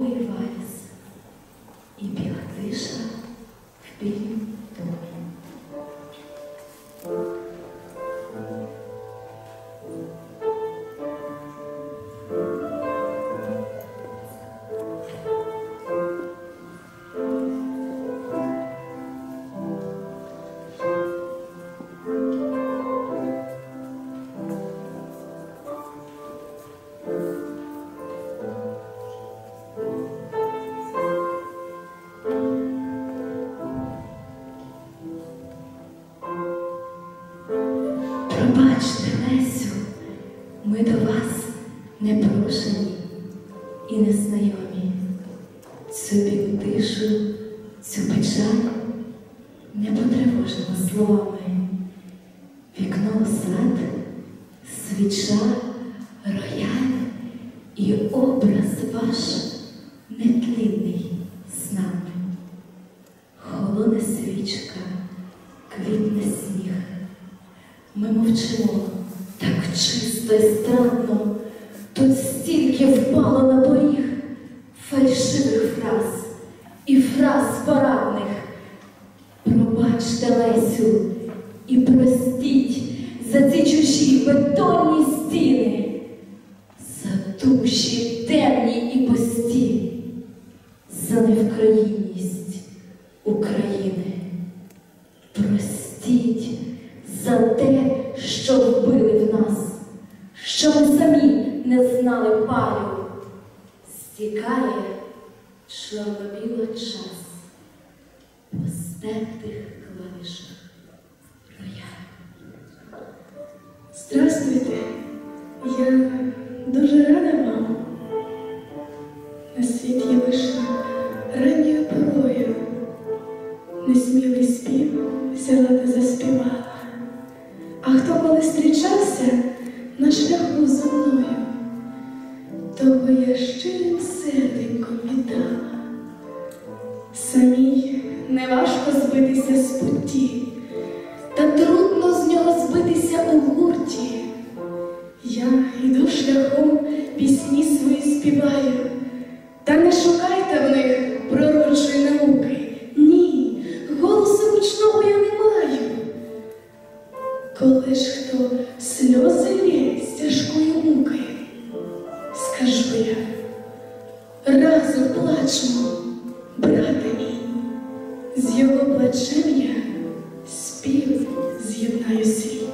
і вальс, і біла тиша в білім Сад, свіча, рояль і образ ваш нетлінний з нами. Холоне свічка, квітне сніг. Ми мовчимо так чисто і странно, бетонні стіни, Здравствуйте, я дуже рада шляхом, пісні свої співаю, та не шукайте в них пророчої науки. Ні, голосу гучного я не маю. Коли ж хто сльози лє з тяжкої муки, скажу я, разом плачмо, брате мій, з його плачем я спів з'єднаю свій.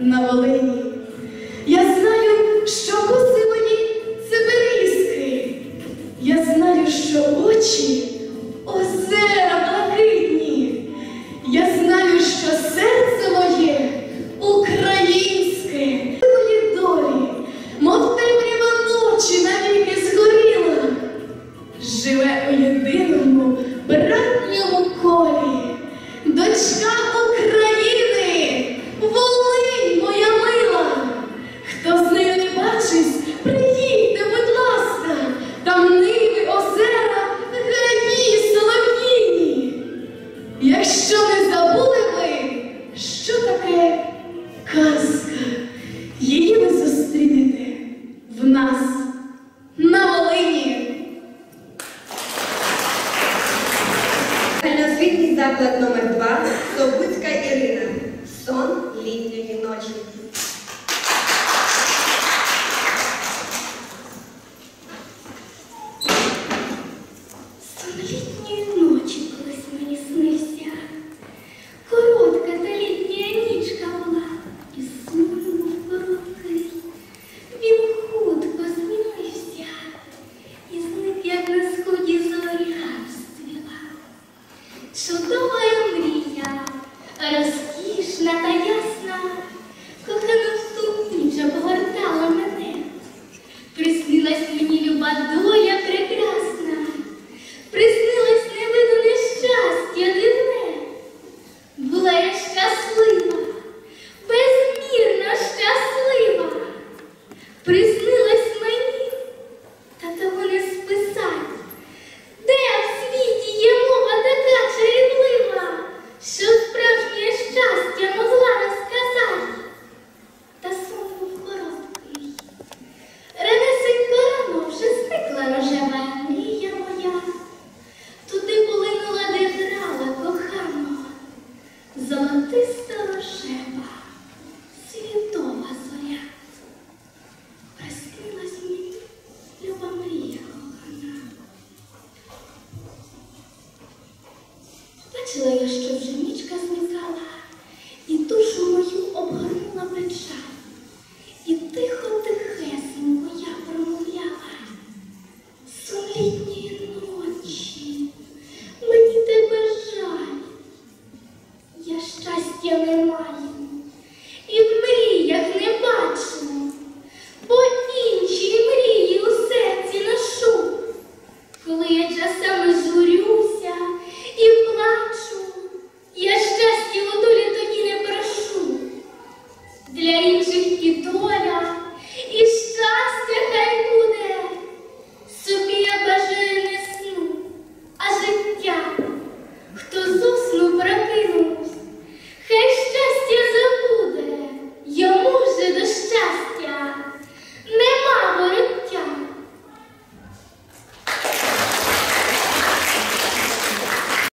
на Волині. Я знаю, що коси мені це берізки. Я знаю, що очі. ніжна та ясна.